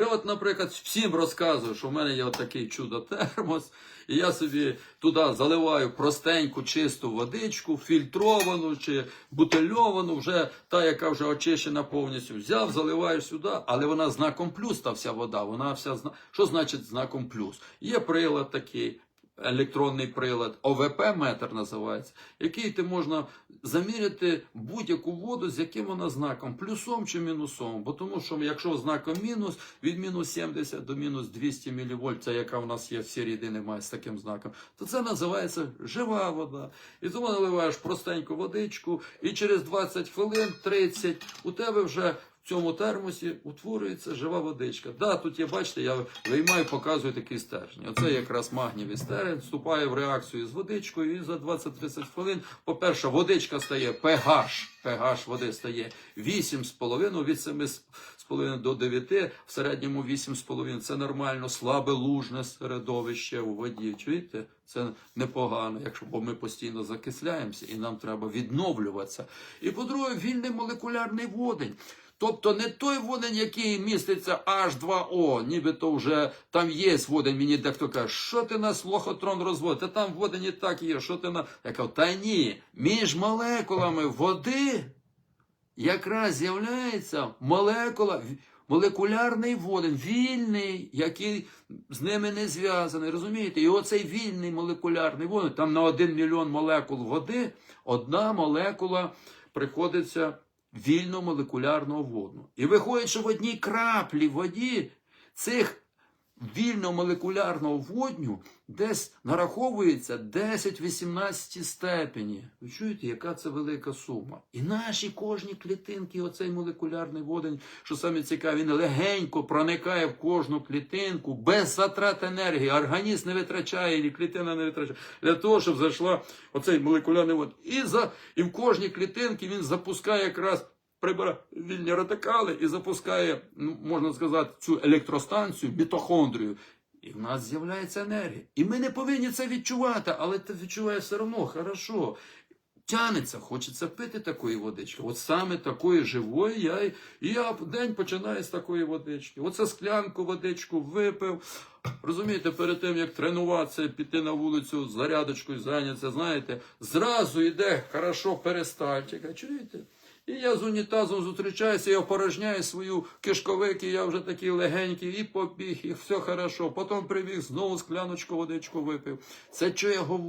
Я от, наприклад, всім розказую, що в мене є такий чудо-термос, і я собі туди заливаю простеньку, чисту водичку, фільтровану чи бутильовану, вже та, яка вже очищена повністю. Взяв, заливаю сюди, але вона знаком плюс, та вся вода. Вона вся зна... Що значить знаком плюс? Є прилад такий. Електронний прилад, ОВП-метр називається, який ти можна заміряти будь-яку воду, з яким вона знаком, плюсом чи мінусом. Бо тому що якщо знаком мінус, від мінус 70 до мінус 200 мВ, це яка в нас є, всі ряди немає з таким знаком, то це називається жива вода. І тому наливаєш простеньку водичку, і через 20 хвилин, 30, у тебе вже цьому термосі утворюється жива водичка. Да, тут є, бачите, я виймаю, показую такі стержні. Оце якраз магнієвий стержень, вступає в реакцію з водичкою, і за 20-30 хвилин, по-перше, водичка стає pH, pH води стає 8,5 від 7,5 до 9, в середньому 8,5. Це нормально, слабе лужне середовище у воді. Чуєте? Це непогано, якщо бо ми постійно закисляємося і нам треба відновлюватися. І по-друге, вільний молекулярний водень. Тобто не той водень, який міститься H2O, нібито вже там є водень, мені дехто каже, що ти нас лохотрон розводить, та там водень і так є, що ти на. Я кажу, та ні, між молекулами води якраз з'являється молекула, молекулярний водень, вільний, який з ними не зв'язаний. Розумієте? І оцей вільний молекулярний водень, там на один мільйон молекул води, одна молекула приходиться вільно молекулярного воду. І виходить, що в одній краплі воді цих вільно молекулярного водню десь нараховується 10-18 степені. Ви чуєте, яка це велика сума? І наші кожні клітинки, оцей молекулярний водень, що саме цікаве, він легенько проникає в кожну клітинку без затрат енергії. Організм не витрачає, і клітина не витрачає. Для того, щоб зайшла оцей молекулярний водень. І, за, і в кожній клітинці він запускає якраз прибирає вільні радикали і запускає, ну, можна сказати, цю електростанцію, мітохондрію. І в нас з'являється енергія. І ми не повинні це відчувати, але ти відчуваєш все одно, хорошо. Тянеться, хочеться пити такої водички. От саме такої живої я і я день починаю з такої водички. Оце склянку водичку випив. Розумієте, перед тим як тренуватися, піти на вулицю зарядочкою, зайнятися, знаєте, зразу йде хорошо перистальтик. А чуєте? І я з унітазом зустрічаюся, я опорожняю свою кишковик, і я вже такий легенький, і побіг, і все хорошо. Потім прибіг, знову скляночку водичку випив. Це що я говорю?